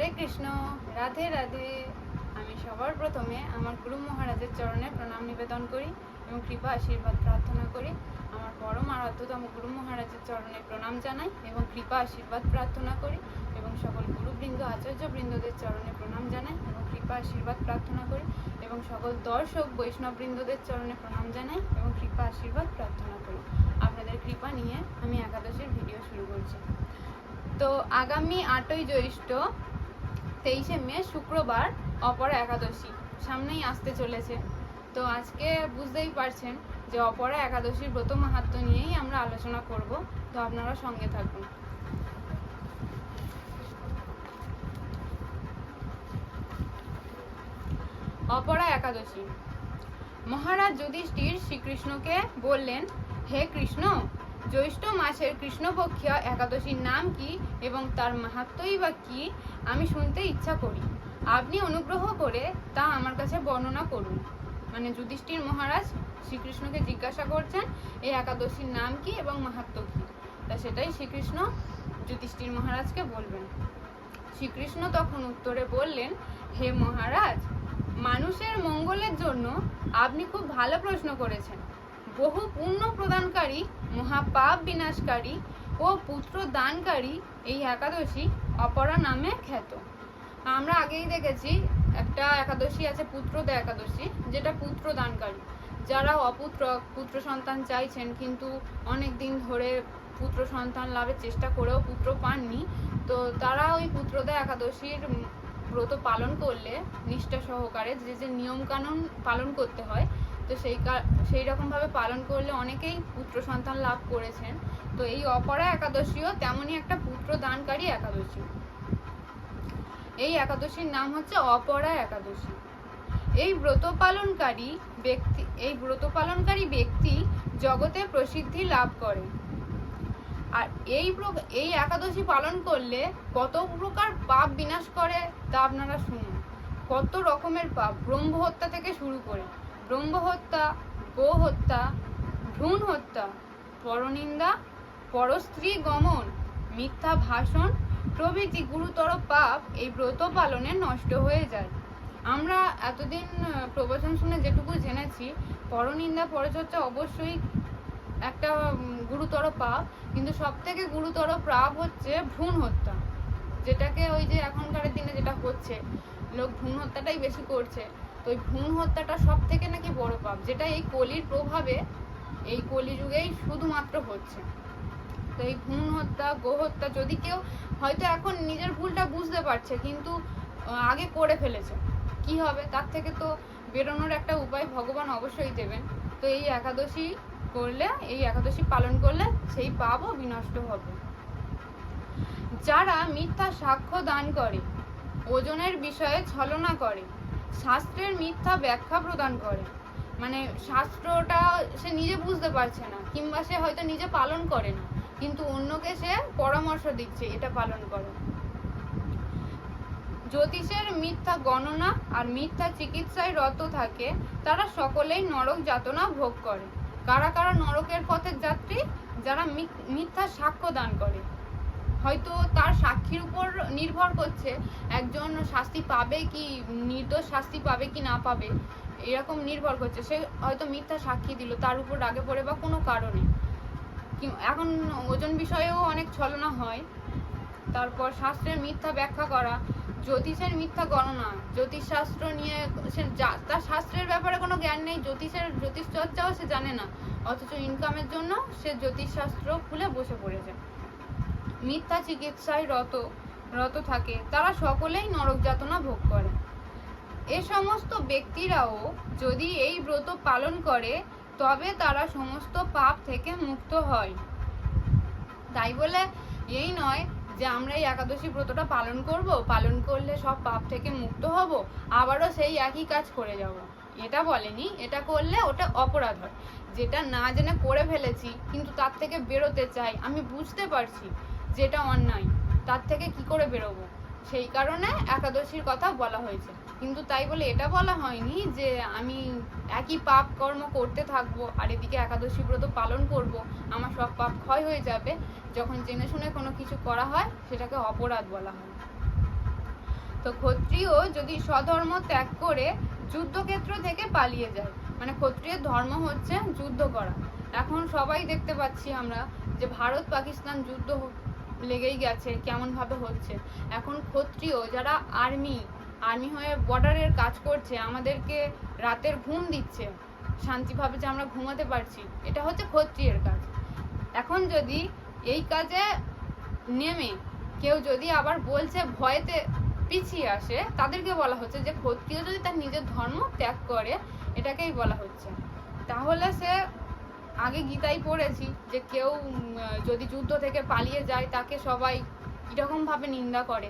হরে কৃষ্ণ, রাধে রাধে। আমি সবার প্রথমে আমার গুরু মহারাজের চরণে প্রণাম নিবেদন করি এবং কৃপা, আশীর্বাদ প্রার্থনা করি। আমার পরম আরাধ্যতম গুরু মহারাজের চরণে প্রণাম জানাই এবং কৃপা, আশীর্বাদ প্রার্থনা করি এবং সকল গুরুবৃন্দ, আচার্যবৃন্দদের চরণে প্রণাম জানাই এবং কৃপা, আশীর্বাদ প্রার্থনা করি এবং সকল দর্শক, বৈষ্ণববৃন্দদের চরণে প্রণাম জানাই এবং কৃপা, আশীর্বাদ প্রার্থনা করি। আপনাদের কৃপা নিয়ে আমি একাদশের ভিডিও শুরু করছি। তো আগামী আটই জ্যৈষ্ঠ তেইশে মে, শুক্রবার, অপরা একাদশী। সামনেই আসতে চলেছে। তো আজকে বুঝতেই পারছেন যে অপরা একাদশীর ব্রত মাহাত্ম নিয়েই আমরা আলোচনা করব। তো আপনারা সঙ্গে থাকুন। অপরা একাদশী। মহারাজ যুধিষ্ঠির শ্রীকৃষ্ণকে বললেন, হে কৃষ্ণ জ্যৈষ্ঠ মাসের কৃষ্ণপক্ষীয় একাদশীর নাম কি এবং তার মাহাত্মই বা কি, আমি শুনতে ইচ্ছা করি। আপনি অনুগ্রহ করে তা আমার কাছে বর্ণনা করুন। মানে যুধিষ্ঠির মহারাজ শ্রীকৃষ্ণকে জিজ্ঞাসা করছেন, এই একাদশীর নাম কি এবং মাহাত্ম কি? তা সেটাই শ্রীকৃষ্ণ যুধিষ্ঠির মহারাজকে বলবেন। শ্রীকৃষ্ণ তখন উত্তরে বললেন, হে মহারাজ, মানুষের মঙ্গলের জন্য আপনি খুব ভালো প্রশ্ন করেছেন। বহু পুণ্য প্রদানকারী মহাপাপ বিনাশকারী ও পুত্র দানকারী এই একাদশী অপরা নামে খ্যাত। আমরা আগেই দেখেছি, একটা একাদশী আছে পুত্রদা একাদশী, যেটা পুত্র দানকারী যারা অপুত্র, পুত্র সন্তান চাইছেন কিন্তু অনেক দিন ধরে পুত্র সন্তান লাভের চেষ্টা করেও পুত্র পাননি, তো তারা ওই পুত্রদা একাদশীর ব্রত পালন করলে, নিষ্ঠা সহকারে যে যে নিয়মকানুন পালন করতে হয় তো সেই সেই রকমভাবে পালন করলে অনেকেই পুত্র সন্তান লাভ করেছেন। তো এই অপরা একাদশীও তেমনই একটা পুত্র দানকারী একাদশী। এই একাদশীর নাম হচ্ছে অপরা একাদশী। এই ব্রত পালনকারী ব্যক্তি, এই ব্রত পালনকারী ব্যক্তি জগতে প্রসিদ্ধি লাভ করে। আর এই এই একাদশী পালন করলে কত প্রকার পাপ বিনাশ করে তা আপনারা শুনুন। কত রকমের পাপ। ব্রহ্ম হত্যা থেকে শুরু করে। ব্রহ্ম হত্যা গো হত্যা ভ্রূণ হত্যা পরনিন্দা, পরস্ত্রী গমন, মিথ্যা ভাষণ, প্রভৃতি গুরুতর পাপ এই ব্রত পালনে নষ্ট হয়ে যায়। আমরা এতদিন প্রবচন শুনে যেটুকু জেনেছি, পরনিন্দা, পরচর্চা অবশ্যই একটা গুরুতর পাপ, কিন্তু সব থেকে গুরুতর পাপ হচ্ছে ভ্রূণ হত্যা যেটাকে ওই যে এখনকার দিনে যেটা হচ্ছে, লোক ভ্রূণ হত্যাটাই বেশি করছে। তো ওই ভ্রূণ হত্যাটা সব থেকে নাকি বড় পাপ, যেটা এই কলির প্রভাবে এই কলিযুগেই শুধুমাত্র হচ্ছে। তো এই ভ্রূণ হত্যা, গো হত্যা, যদি কেউ হয়তো এখন নিজের ভুলটা বুঝতে পারছে, কিন্তু আগে করে ফেলেছে, কি হবে? তার থেকে তো বেরোনোর একটা উপায় ভগবান অবশ্যই দেবেন। তো এই একাদশী করলে, এই একাদশী পালন করলে সেই পাপও বিনষ্ট হবে। যারা মিথ্যা সাক্ষ্য দান করে, ওজনের বিষয়ে ছলনা করে শাস্ত্রের মিথ্যা ব্যাখ্যা প্রদান করে। মানে শাস্ত্রটা সে নিজে বুঝতে পারছে না, কিংবা সে হয়তো নিজে পালন করে না, কিন্তু অন্যকে সে পরামর্শ দিচ্ছে, এটা পালন করো। জ্যোতিষের মিথ্যা গণনা আর মিথ্যা চিকিৎসায় রত থাকে, তারা সকলেই নরক যাতনা ভোগ করে। কারা কারা নরকের পথের যাত্রী? যারা মিথ্যা সাক্ষ্য দান করে। হয়তো তার সাক্ষীর উপর নির্ভর করছে, একজন শাস্তি পাবে কি, নির্দোষ শাস্তি পাবে কি না পাবে, এরকম নির্ভর করছে। সে হয়তো মিথ্যা সাক্ষী দিল, তার উপর রাগে পড়ে বা কোনো কারণে। এখন ওজন বিষয়েও অনেক ছলনা হয়। তারপর শাস্ত্রের মিথ্যা ব্যাখ্যা করা, জ্যোতিষের মিথ্যা গণনা, জ্যোতিষশাস্ত্র নিয়ে সে তার শাস্ত্রের ব্যাপারে কোনো জ্ঞান নেই, জ্যোতিষের জ্যোতিষ চর্চাও সে জানে না, অথচ ইনকামের জন্য সে জ্যোতিষশাস্ত্র খুলে বসে পড়েছে। মিথ্যা চিকিৎসায় রত রত থাকে। তারা সকলেই নরক যাতনা ভোগ করে। এ সমস্ত ব্যক্তিরাও যদি এই ব্রত পালন করে, তবে তারা সমস্ত পাপ থেকে মুক্ত হয়। তাই বলে এই নয় যে আমরা এই একাদশী ব্রতটা পালন করব। পালন করলে সব পাপ থেকে মুক্ত হব, আবারও সেই একই কাজ করে যাব। এটা বলেনি, এটা করলে ওটা অপরাধ হয়। যেটা না জেনে করে ফেলেছি, কিন্তু তার থেকে বেরোতে চাই, আমি বুঝতে পারছি। যেটা অন্যায়, তার থেকে কি করে বেরোবো? সেই কারণে একাদশীর কথা বলা হয়েছে। কিন্তু তাই বলে এটা বলা হয়নি যে আমি একই পাপ কর্ম করতে থাকব আর এদিকে একাদশী ব্রত পালন করব, আমার সব পাপ ক্ষয় হয়ে যাবে। যখন জেনে শুনে কোনো কিছু করা হয়, সেটাকে অপরাধ বলা হয়। তো ক্ষত্রিয় যদি স্বধর্ম ত্যাগ করে যুদ্ধক্ষেত্র থেকে পালিয়ে যায় মানে ক্ষত্রিয়ের ধর্ম হচ্ছে যুদ্ধ করা। এখন সবাই দেখতে পাচ্ছি আমরা যে ভারত পাকিস্তান যুদ্ধ লেগেই গেছে কেমন ভাবে হচ্ছে? এখন ক্ষত্রিয় যারা আর্মি আর্মি হয়ে বর্ডারের কাজ করছে, আমাদেরকে রাতের ঘুম দিচ্ছে, শান্তিভাবে যে আমরা ঘুমাতে পারছি, এটা হচ্ছে ক্ষত্রিয়ের কাজ। এখন যদি এই কাজে নেমে কেউ যদি আবার বলছে ভয়েতে পিছিয়ে আসে, তাদেরকে বলা হচ্ছে যে ক্ষত্রিয় যদি তার নিজের ধর্ম ত্যাগ করে, এটাকেই বলা হচ্ছে। তাহলে সে আগে গীতাই পড়েছি যে কেউ যদি যুদ্ধ থেকে পালিয়ে যায়, তাকে সবাই এরকম ভাবে নিন্দা করে।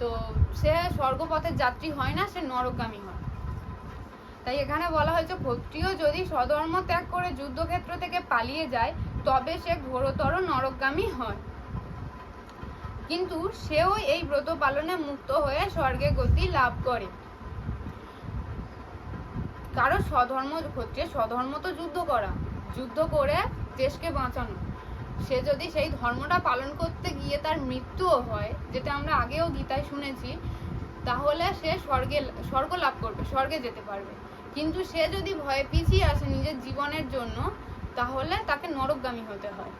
তো সে স্বর্গপথের যাত্রী হয় না, সে নরকগামী হয়। তাই এখানে বলা হয়েছে, ক্ষত্রিয় যদি স্বধর্ম ত্যাগ করে যুদ্ধক্ষেত্র থেকে পালিয়ে যায়, তবে সে ঘোরতর নরকগামী হয়। কিন্তু সেও এই ব্রত পালনে মুক্ত হয়ে স্বর্গে গতি লাভ করে। কারও স্বধর্ম, ক্ষত্রিয় স্বধর্ম তো যুদ্ধ করা। যুদ্ধ করে দেশকে বাঁচানো। সে যদি সেই ধর্মটা পালন করতে গিয়ে তার মৃত্যুও হয়, যেটা আমরা আগেও গীতায় শুনেছি, তাহলে সে স্বর্গে, স্বর্গ লাভ করবে, স্বর্গে যেতে পারবে। কিন্তু সে যদি ভয়ে পিছিয়ে আসে নিজের জীবনের জন্য, তাহলে তাকে নরকগামী হতে হয়।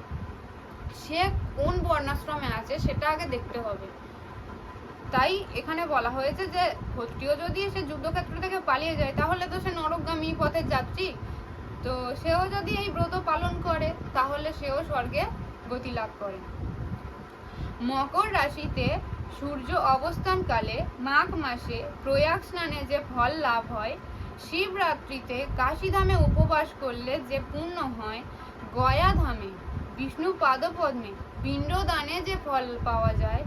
সে কোন বর্ণাশ্রমে আছে সেটা আগে দেখতে হবে। তাই এখানে বলা হয়েছে যে ক্ষত্রিয় যদি সে যুদ্ধক্ষেত্র থেকে পালিয়ে যায়, তাহলে তো সে নরকগামী পথের যাত্রী। তো সেও যদি এই ব্রত পালন করে, তাহলে সেও স্বর্গে গতি লাভ করে। মকর রাশিতে সূর্য অবস্থানকালে মাঘ মাসে প্রয়াগ স্নানে যে ফল লাভ হয় শিবরাত্রিতে কাশীধামে উপবাস করলে যে পূর্ণ হয়, গয়া ধামে, বিষ্ণু পাদপদ্মে, পিণ্ডদানে যে ফল পাওয়া যায়,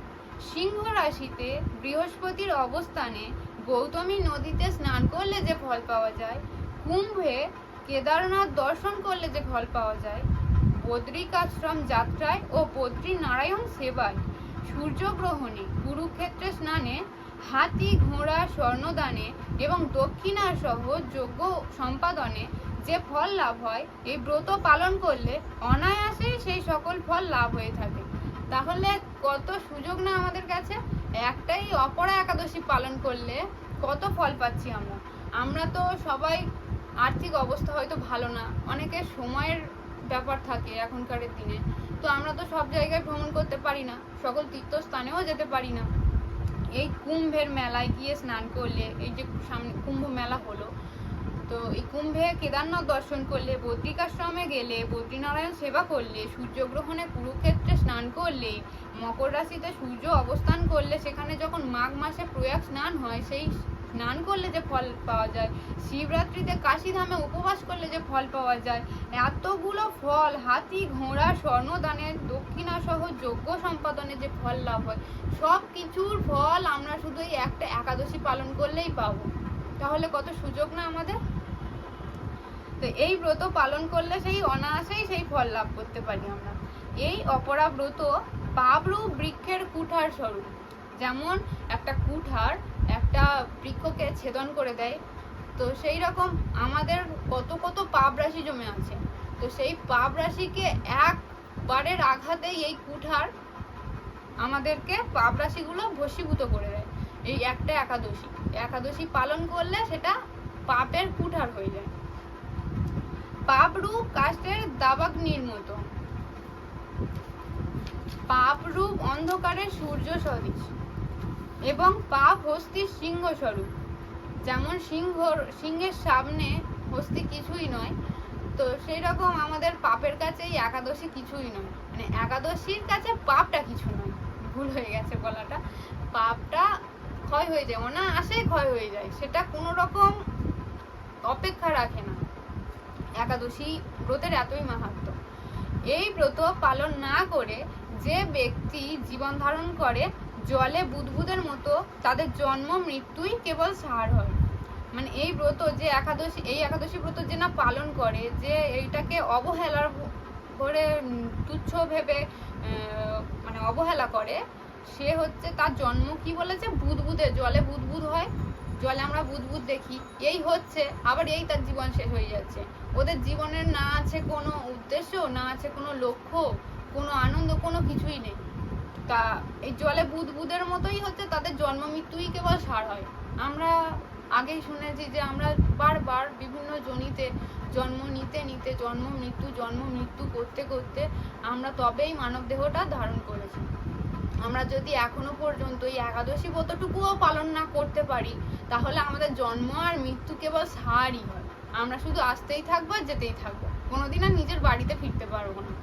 সিংহ রাশিতে বৃহস্পতির অবস্থানে গৌতমী নদীতে স্নান করলে যে ফল পাওয়া যায়, কুম্ভে কেদারনাথ দর্শন করলে যে ফল পাওয়া যায়। বদ্রিকাশ্রম যাত্রায় ও বদ্রী নারায়ণ সেবায় সূর্যগ্রহণে কুরুক্ষেত্রে স্নানে, হাতি ঘোড়া স্বর্ণদানে এবং দক্ষিণা সহ যোগ্য সম্পাদনে যে ফল লাভ হয়, এই ব্রত পালন করলে অনায়াসেই সেই সকল ফল লাভ হয়ে থাকে। তাহলে কত সুযোগ না আমাদের কাছে? একটাই অপরা একাদশী পালন করলে কত ফল পাচ্ছি আমরা? আমরা তো সবাই আর্থিক অবস্থা হয়তো ভালো না। অনেকের সময়ের ব্যাপার থাকে এখনকার দিনে। তো আমরা তো সব জায়গায় ভ্রমণ করতে পারি না। সকল তীর্থস্থানেও যেতে পারি না। এই কুম্ভের মেলায় গিয়ে স্নান করলে, এই যে সামনে কুম্ভ মেলা হলো, তো এই কুম্ভে কেদারনাথ দর্শন করলে, বদ্রিকাশ্রমে গেলে, বদ্রীনারায়ণ সেবা করলে, সূর্যগ্রহণে কুরুক্ষেত্রে স্নান করলে, মকর রাশিতে সূর্য অবস্থান করলে, সেখানে যখন মাঘ মাসে প্রয়াগ স্নান হয়, সেই স্নান করলে যে ফল পাওয়া যায়, শিবরাত্রিতে কাশীধামে উপবাস করলে যে ফল পাওয়া যায়, এতগুলো ফল, হাতি, ঘোড়া স্বর্ণদানের দক্ষিণা সহ যোগ্য সম্পাদনে যে ফল লাভ হয়, সব কিছুর ফল আমরা শুধু এই একটা একাদশী পালন করলেই পাবো। তাহলে কত সুযোগ না আমাদের? তো এই ব্রত পালন করলে সেই অনায়াসেই সেই ফল লাভ করতে পারি আমরা। এই অপরা ব্রত পাবরূপ বৃক্ষের কুঠার স্বরূপ। যেমন একটা কুঠার একটা বৃক্ষকে ছেদন করে দেয়। তো সেই রকম আমাদের কত কত পাপ রাশি জমে আছে। তো সেই পাপ রাশিকে একবারের আঘাতেই এই কুঠার আমাদেরকে পাপ রাশিগুলো ভস্মীভূত করে দেয়। এই একটা একাদশী। একাদশী পালন করলে সেটা পাপের কুঠার হয়ে যায়। পাপ রূপ কাষ্টের দাবাগ্নির মতো। পাপ রূপ অন্ধকারের সূর্য সদৃশ। এবং পাপ হস্তির সিংহ স্বরূপ যেমন সিংহ, সিংহের সামনে হস্তি কিছুই নয়, তো সেই রকম আমাদের পাপের কাছে এই একাদশী কিছুই নয়। মানে একাদশীর কাছে পাপটা কিছু নয়। ভুল হয়ে গেছে বলাটা। পাপটা ক্ষয় হয়ে যায়, অনায়াসে ক্ষয় হয়ে যায়। সেটা কোনো রকম অপেক্ষা রাখে না। একাদশী ব্রতের এতই মাহাত্ম। এই ব্রত পালন না করে যে ব্যক্তি জীবন ধারণ করে জলে বুদবুদের মতো তাদের জন্ম, মৃত্যুই কেবল সার হয়। মানে এই ব্রত যে একাদশী, এই একাদশী ব্রত যে না পালন করে, যে এইটাকে অবহেলার করে তুচ্ছ ভেবে মানে অবহেলা করে, সে হচ্ছে তার জন্ম কি বলেছে? বুদবুদে, জলে বুদবুদ হয়। জলে আমরা বুদবুদ দেখি। এই হচ্ছে, আবার এই তার জীবন শেষ হয়ে যাচ্ছে। ওদের জীবনের না আছে কোনো উদ্দেশ্য, না আছে কোনো লক্ষ্য, কোনো আনন্দ, কোনো কিছুই নেই। তা এই জলে বুদ বুদের মতোই হচ্ছে তাদের জন্ম মৃত্যুই কেবল সার হয়। আমরা আগেই শুনেছি যে আমরা বারবার বিভিন্ন জনিতে জন্ম নিতে নিতে, জন্ম মৃত্যু জন্ম মৃত্যু করতে করতে আমরা তবেই মানব দেহটা ধারণ করেছি। আমরা যদি এখনও পর্যন্ত এই একাদশী ব্রতটুকুও পালন না করতে পারি, তাহলে আমাদের জন্ম আর মৃত্যু কেবল সারই হয়। আমরা শুধু আসতেই থাকব আর যেতেই থাকব। কোনোদিন আর নিজের বাড়িতে ফিরতে পারব না।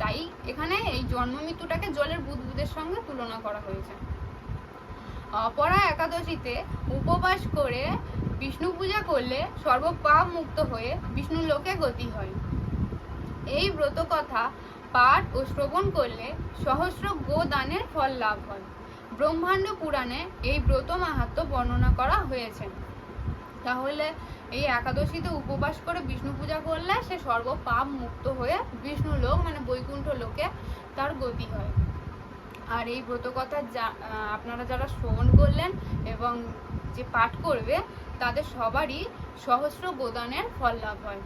তাই এখানে এই জন্ম মৃত্যুটাকে জলের বুদবুদের সঙ্গে তুলনা করা হয়েছে। অপরা একাদশীতে উপবাস করে বিষ্ণু পূজা করলে সর্বপাপ মুক্ত হয়ে বিষ্ণু লোকে গতি হয়। এই ব্রত কথা পাঠ ও শ্রবণ করলে সহস্র গোদানের ফল লাভ হয়। ব্রহ্মাণ্ড পুরাণে এই ব্রত মাহাত্ম্য বর্ণনা করা হয়েছে। তাহলে এই একাদশীতে উপবাস করে বিষ্ণু পূজা করলে সে সর্ব পাপ মুক্ত হয়ে বিষ্ণু লোক মানে বৈকুণ্ঠ লোকে তার গতি হয়। আর এই ব্রত কথা যা আপনারা যারা শ্রবণ করলেন এবং যে পাঠ করবে, তাদের সবারই সহস্র গোদানের ফল লাভ হয়।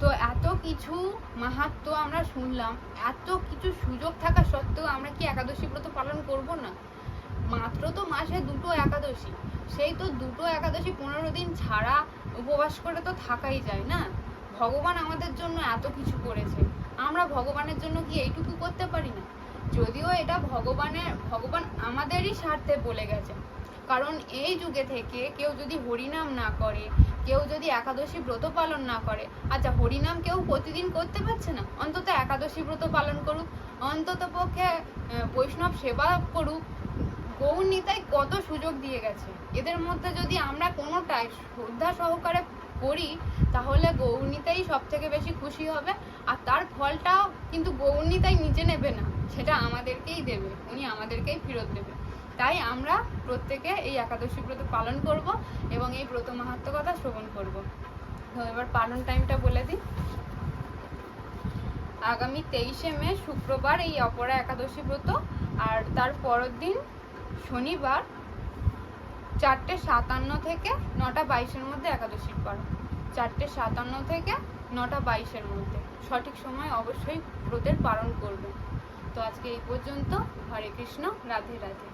তো এত কিছু মাহাত্ম আমরা শুনলাম, এত কিছু সুযোগ থাকা সত্ত্বেও আমরা কি একাদশী ব্রত পালন করব না? মাত্র তো মাসে দুটো একাদশী, সেই তো দুটো একাদশী পনেরো দিন ছাড়া উপবাস করে তো থাকাই যায়, না? ভগবান আমাদের জন্য এত কিছু করেছে। আমরা ভগবানের জন্য কি এইটুকু করতে পারি না? যদিও এটা ভগবানের, ভগবান আমাদেরই স্বার্থে বলে গেছে। কারণ এই যুগে থেকে কেউ যদি হরিনাম না করে, কেউ যদি একাদশী ব্রত পালন না করে আচ্ছা হরিনাম কেউ প্রতিদিন করতে পারছে না? অন্তত একাদশী ব্রত পালন করুক অন্তত পক্ষে বৈষ্ণব সেবা করুক। গৌর নিতাই কত সুযোগ দিয়ে গেছে। এদের মধ্যে যদি আমরা কোনোটাই শ্রদ্ধা সহকারে করি, তাহলে গৌরনীতাই সব থেকে বেশি খুশি হবে। আর তার ফলটাও কিন্তু গৌরনীতাই নিজে নেবে না, সেটা আমাদেরকেই দেবে, উনি আমাদেরকেই ফেরত দেবে। তাই আমরা প্রত্যেকে এই একাদশী ব্রত পালন করব এবং এই ব্রত মাহাত্ম কথা শ্রবণ করব। তো এবার পালন টাইমটা বলে দিই। আগামী তেইশে মে শুক্রবার এই অপরা একাদশী ব্রত, আর তার পরের দিন শনিবার চারটে সাতান্ন থেকে নটা বাইশের মধ্যে একাদশীর পর। চারটে সাতান্ন থেকে নটা বাইশের মধ্যে। সঠিক সময় অবশ্যই ব্রতের পালন করবেন। তো আজকে এই পর্যন্ত। হরে কৃষ্ণ, রাধে রাধে।